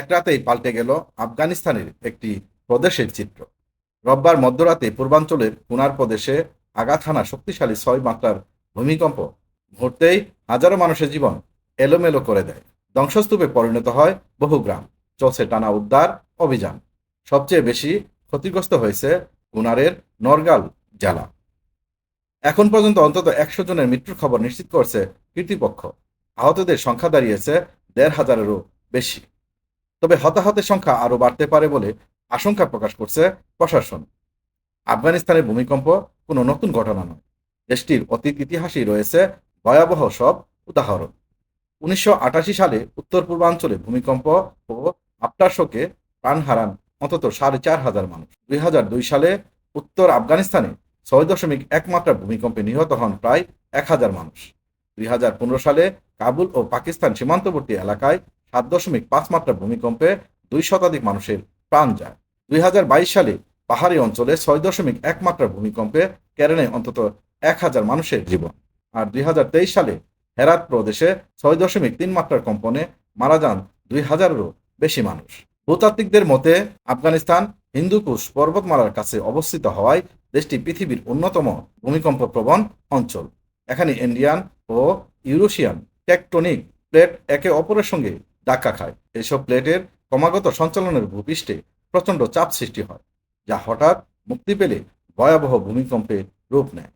এক রাতেই পাল্টে গেল আফগানিস্তানের একটি প্রদেশের চিত্র। রোববার মধ্যরাতে পূর্বাঞ্চলের কুনার প্রদেশে আঘাত শক্তিশালী ছয় মাত্রার ভূমিকম্প। মুহূর্তেই হাজারো মানুষের জীবন এলোমেলো করে দেয়। ধ্বংসস্তূপে পরিণত হয় বহু গ্রাম। চলছে টানা উদ্ধার অভিযান। সবচেয়ে বেশি ক্ষতিগ্রস্ত হয়েছে কুনারের নরগাল জেলা। এখন পর্যন্ত অন্তত একশো জনের মৃত্যুর খবর নিশ্চিত করছে কর্তৃপক্ষ আহতদের সংখ্যা দাঁড়িয়েছে দেড় হাজারেরও বেশি। তবে হতাহতের সংখ্যা আরও বাড়তে পারে বলে আশঙ্কা প্রকাশ করছে প্রশাসন। আফগানিস্তানের ভূমিকম্প কোনো নতুন ঘটনা নয়। দেশটির অতীত ইতিহাসেই রয়েছে ভয়াবহ সব উদাহরণ। উনিশশো আটাশি সালে উত্তর পূর্বাঞ্চলে ভূমিকম্প ও আফটারশোকে প্রাণ হারান অন্তত সাড়ে চার হাজার মানুষ। দুই হাজার দুই সালে উত্তর আফগানিস্তানে ছয় দশমিক এক মাত্রা ভূমিকম্পে নিহত হন প্রায় এক হাজার মানুষ। দুই হাজার পনেরো সালে কাবুল ও পাকিস্তান সীমান্তবর্তী এলাকায় সাত দশমিক পাঁচ মাত্রা ভূমিকম্পে দুই শতাধিক মানুষের প্রাণ যায়। দুই হাজার বাইশ সালে পাহাড়ি অঞ্চলে ছয় দশমিক এক মাত্রা ভূমিকম্পে নেয় অন্তত এক হাজার মানুষের জীবন। আর দুই হাজার তেইশ সালে হেরাত প্রদেশে ছয় দশমিক তিন মাত্রার কম্পনে মারা যান দুই হাজারেরও বেশি মানুষ। ভূতাত্ত্বিকদের মতে, আফগানিস্তান হিন্দুকুশ পর্বতমালার কাছে অবস্থিত হওয়ায় দেশটি পৃথিবীর অন্যতম ভূমিকম্প প্রবণ অঞ্চল। এখানে ইন্ডিয়ান ও ইউরোশিয়ান টেকটনিক প্লেট একে অপরের সঙ্গে ধাক্কা খায়। এসব প্লেটের ক্রমাগত সঞ্চালনের ভূপৃষ্ঠে প্রচণ্ড চাপ সৃষ্টি হয়, যা হঠাৎ মুক্তি পেলে ভয়াবহ ভূমিকম্পে রূপ নেয়।